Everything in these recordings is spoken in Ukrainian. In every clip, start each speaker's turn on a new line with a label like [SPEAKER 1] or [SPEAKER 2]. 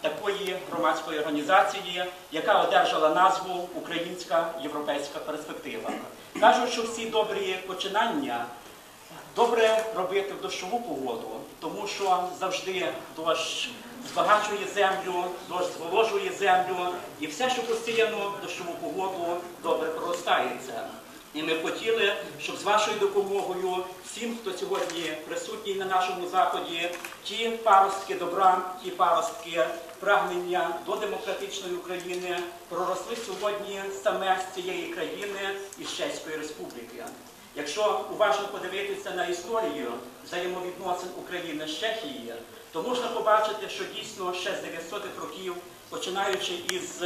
[SPEAKER 1] такої громадської організації, яка одержала назву Українська європейська перспектива. Кажуть, що всі добрі починання добре робити в дощову погоду, тому що завжди дощ збагачує землю, дощ зволожує землю, і все, що постійно в дощову погоду добре проростається. І ми хотіли, щоб з вашою допомогою всім, хто сьогодні присутній на нашому заході, ті паростки добра, ті паростки прагнення до демократичної України проросли сьогодні саме з цієї країни із Чеської Республіки. Якщо уважно подивитися на історію взаємовідносин України з Чехією, то можна побачити, що дійсно ще з 900-х років, починаючи із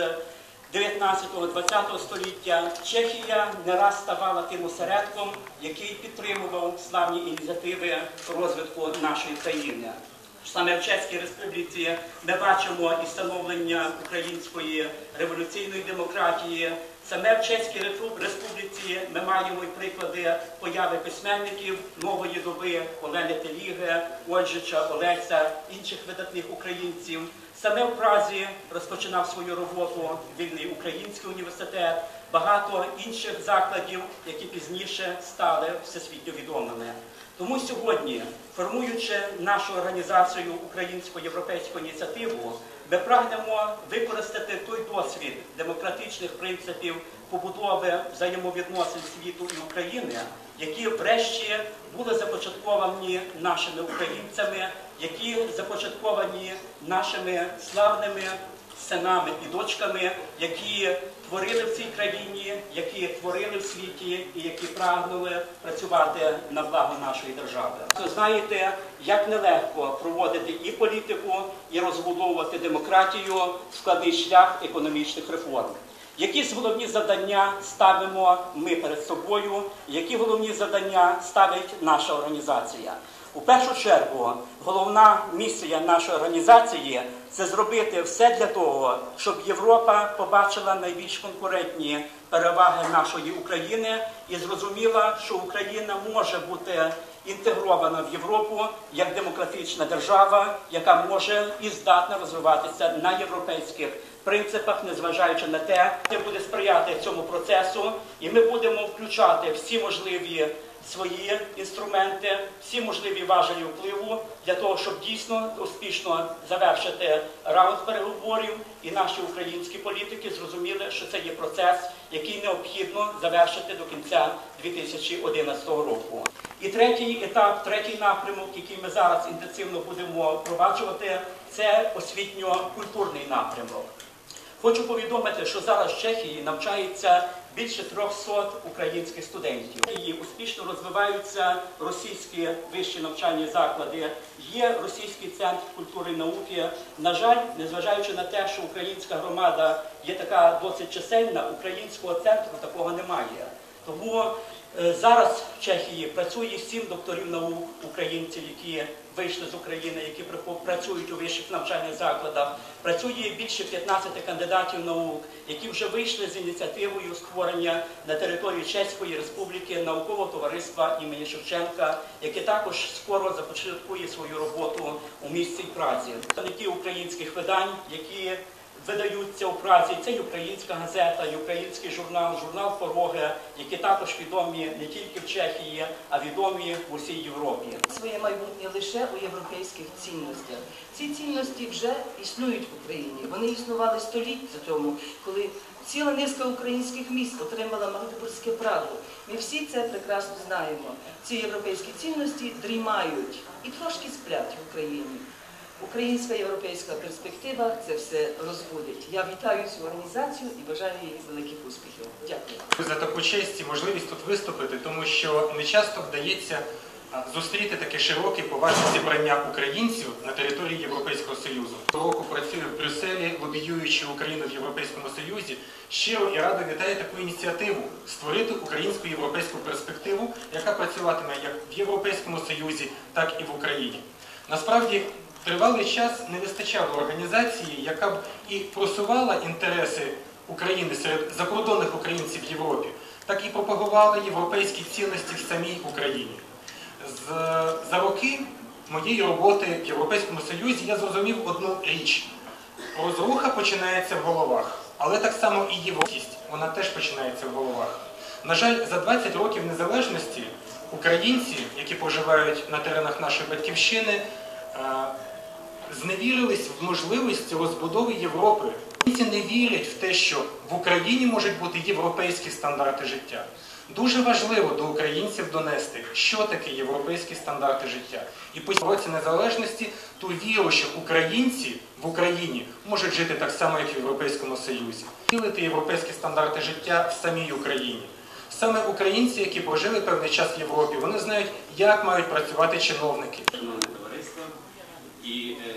[SPEAKER 1] 19-20 століття Чехія не раз ставала тим осередком, який підтримував славні ініціативи розвитку нашої країни. Саме в Чеській Республіці ми бачимо і становлення української революційної демократії. Саме в Чеській Республіці ми маємо і приклади появи письменників нової доби Олени Теліги, Ольжича, Олеся, інших видатних українців. Саме в Празі розпочинав свою роботу вільний український університет, багато інших закладів, які пізніше стали всесвітньо відомими. Тому сьогодні, формуючи нашу організацію Українсько-європейську ініціативу, ми прагнемо використати той досвід демократичних принципів побудови взаємовідносин світу і України, які врешті були започатковані нашими українцями, які започатковані нашими славними синами і дочками, які творили в цій країні, які творили в світі і які прагнули працювати на благо нашої держави. Знаєте, як нелегко проводити і політику, і розбудовувати демократію в складний шлях економічних реформ. Які головні завдання ставимо ми перед собою? Які головні завдання ставить наша організація? У першу чергу, головна місія нашої організації це зробити все для того, щоб Європа побачила найбільш конкурентні переваги нашої України і зрозуміла, що Україна може бути інтегрована в Європу як демократична держава, яка може і здатна розвиватися на європейських принципах, незважаючи на те, що буде сприяти цьому процесу, і ми будемо включати всі можливі свої інструменти, всі можливі важелі впливу для того, щоб дійсно успішно завершити раунд переговорів, і наші українські політики зрозуміли, що це є процес, який необхідно завершити до кінця 2011 року. І третій етап, третій напрямок, який ми зараз інтенсивно будемо впроваджувати, це освітньо-культурний напрямок. Хочу повідомити, що зараз в Чехії навчається більше 300 українських студентів. Її успішно розвиваються російські вищі навчальні заклади, є російський центр культури і науки. На жаль, незважаючи на те, що українська громада є така досить чисельна, українського центру такого немає. Тому е, зараз в Чехії працює сім докторів наук українців, які вийшли з України, які працюють у вищих навчальних закладах. Працює більше 15 кандидатів наук, які вже вийшли з ініціативою створення на території Чеської Республіки наукового товариства імені Шевченка, яке також скоро започаткує свою роботу у місці праці. Представники українських видань, які видаються у Празі. Це і українська газета, і український журнал, журнал Пороги, які також відомі не тільки в Чехії, а відомі в усій Європі.
[SPEAKER 2] своє майбутнє лише у європейських цінностях. Ці цінності вже існують в Україні. Вони існували століття тому, коли ціла низка українських міст отримала Магдебурзьке право. Ми всі це прекрасно знаємо. Ці європейські цінності дрімають і трошки сплять в Україні. Українська європейська перспектива це все розбудить. Я вітаю цю організацію і бажаю їй великих успіхів. Дякую.
[SPEAKER 3] за таку честь і можливість тут виступити, тому що не часто вдається зустріти таке широке поважне зібрання українців на території Європейського Союзу. Року працюю в Брюсселі, лобіюючи Україну в Європейському Союзі. Щиро і радо вітаю таку ініціативу створити українську європейську перспективу, яка працюватиме як в Європейському Союзі, так і в Україні. Насправді. Тривалий час не вистачало організації, яка б і просувала інтереси України серед закордонних українців в Європі, так і пропагувала європейські цінності в самій Україні. За роки моєї роботи в Європейському Союзі я зрозумів одну річ. Розруха починається в головах, але так само і європейськість, вона теж починається в головах. На жаль, за 20 років незалежності українці, які проживають на теренах нашої батьківщини, зневірились в можливості розбудови Європи. Українці не вірять в те, що в Україні можуть бути європейські стандарти життя. Дуже важливо до українців донести, що таке європейські стандарти життя. І по році незалежності ту віру, що українці в Україні можуть жити так само, як в Європейському Союзі. Втілити європейські стандарти життя в самій Україні. Саме українці, які прожили певний час в Європі, вони знають, як мають працювати чиновники.
[SPEAKER 4] І е,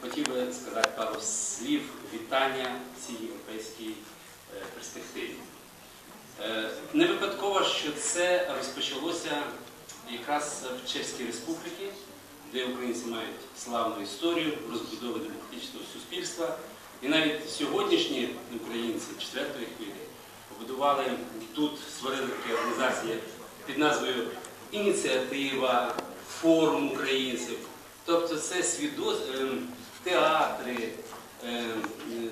[SPEAKER 4] хотів би сказати пару слів вітання цій європейській е, перспективі. Е, не випадково, що це розпочалося якраз в Чеській Республіці, де українці мають славну історію розбудови демократичного суспільства. І навіть сьогоднішні українці четвертої хвилі побудували тут, створили такі організації під назвою Ініціатива, форум українців. Тобто це свідоц... ем, театри, ем,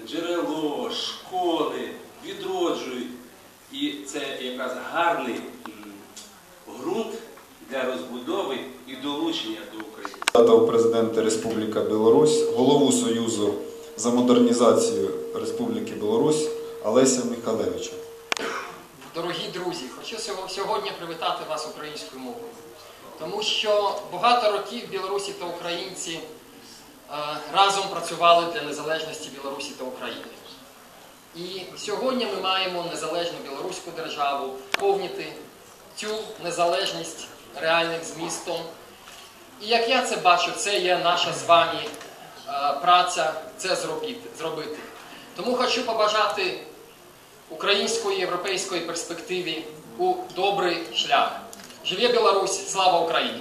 [SPEAKER 4] джерело, школи відроджують. І це якраз гарний ґрунт для розбудови і долучення до України.
[SPEAKER 5] Дав президента Республіка Білорусь, голову Союзу за модернізацію Республіки Білорусь Олеся Михалевича.
[SPEAKER 6] Дорогі друзі, хочу сьогодні привітати вас українською мовою, тому що багато років білорусі та українці е, разом працювали для незалежності Білорусі та України. І сьогодні ми маємо незалежну білоруську державу, повнити цю незалежність реальним змістом. І як я це бачу, це є наша з вами е, праця це зробити. зробити. Тому хочу побажати української європейської перспективі у добрий шлях. Живе Білорусь! Слава Україні!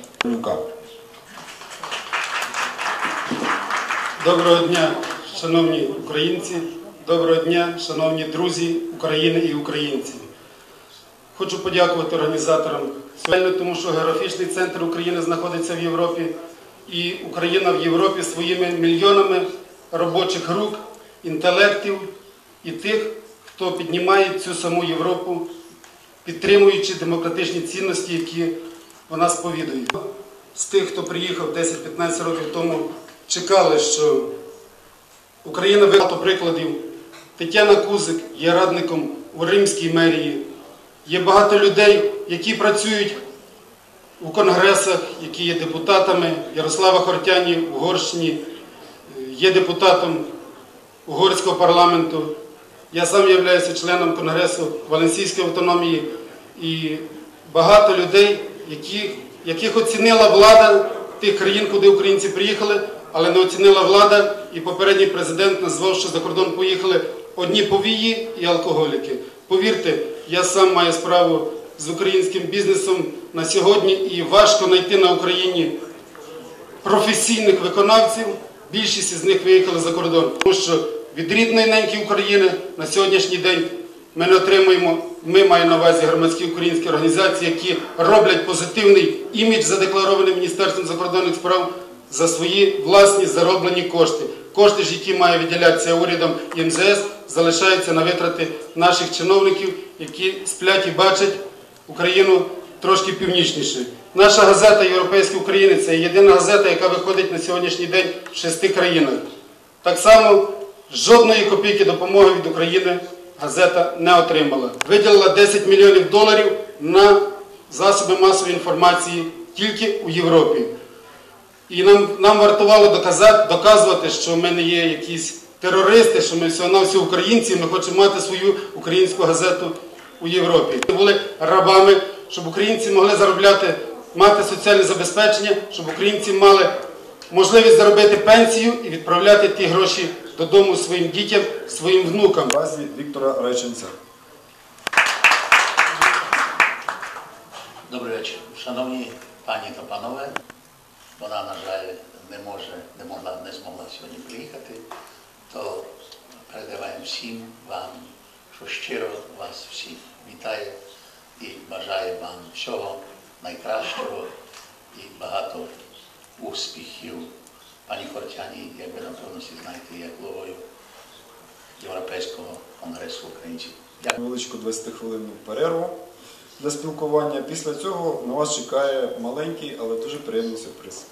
[SPEAKER 7] Доброго дня, шановні українці, доброго дня, шановні друзі України і українці. Хочу подякувати організаторам сьогодні, тому що географічний центр України знаходиться в Європі, і Україна в Європі своїми мільйонами робочих рук, інтелектів і тих, хто піднімає цю саму Європу, підтримуючи демократичні цінності, які вона сповідує. З тих, хто приїхав 10-15 років тому, чекали, що Україна багато прикладів. Тетяна Кузик є радником у Римській мерії. Є багато людей, які працюють у конгресах, які є депутатами. Ярослава Хортяні в Угорщині е, є депутатом угорського парламенту. Я сам являюся членом Конгресу Валенсійської автономії і багато людей, які, яких оцінила влада тих країн, куди українці приїхали, але не оцінила влада, і попередній президент назвав, що за кордон поїхали одні повії і алкоголіки. Повірте, я сам маю справу з українським бізнесом на сьогодні, і важко знайти на Україні професійних виконавців. Більшість із них виїхали за кордон. Тому що від рідної неньки України на сьогоднішній день ми не отримуємо, ми маємо на увазі громадські українські організації, які роблять позитивний імідж, задекларований Міністерством закордонних справ за свої власні зароблені кошти. Кошти ж, які має виділятися урядом і МЗС, залишаються на витрати наших чиновників, які сплять і бачать Україну трошки північніше. Наша газета Європейська України це єдина газета, яка виходить на сьогоднішній день в шести країнах. Так само жодної копійки допомоги від України газета не отримала. Виділила 10 мільйонів доларів на засоби масової інформації тільки у Європі. І нам, нам вартувало доказати, доказувати, що ми не є якісь терористи, що ми всього навсього українці, і ми хочемо мати свою українську газету у Європі. Ми були рабами, щоб українці могли заробляти, мати соціальне забезпечення, щоб українці мали можливість заробити пенсію і відправляти ті гроші додому своїм дітям, своїм внукам.
[SPEAKER 5] Базі Віктора Реченця.
[SPEAKER 8] Добрий вечір. Шановні пані та панове, вона, на жаль, не може, не могла, не змогла сьогодні приїхати, то передаваємо всім вам, що щиро вас всіх вітає і бажає вам всього найкращого і багато успіхів. Пані Корчані, як ви напевно всі знаєте, є головою Європейського конгресу українців. Дякую.
[SPEAKER 5] Невеличку 20-хвилинну перерву для спілкування. Після цього на вас чекає маленький, але дуже приємний сюрприз.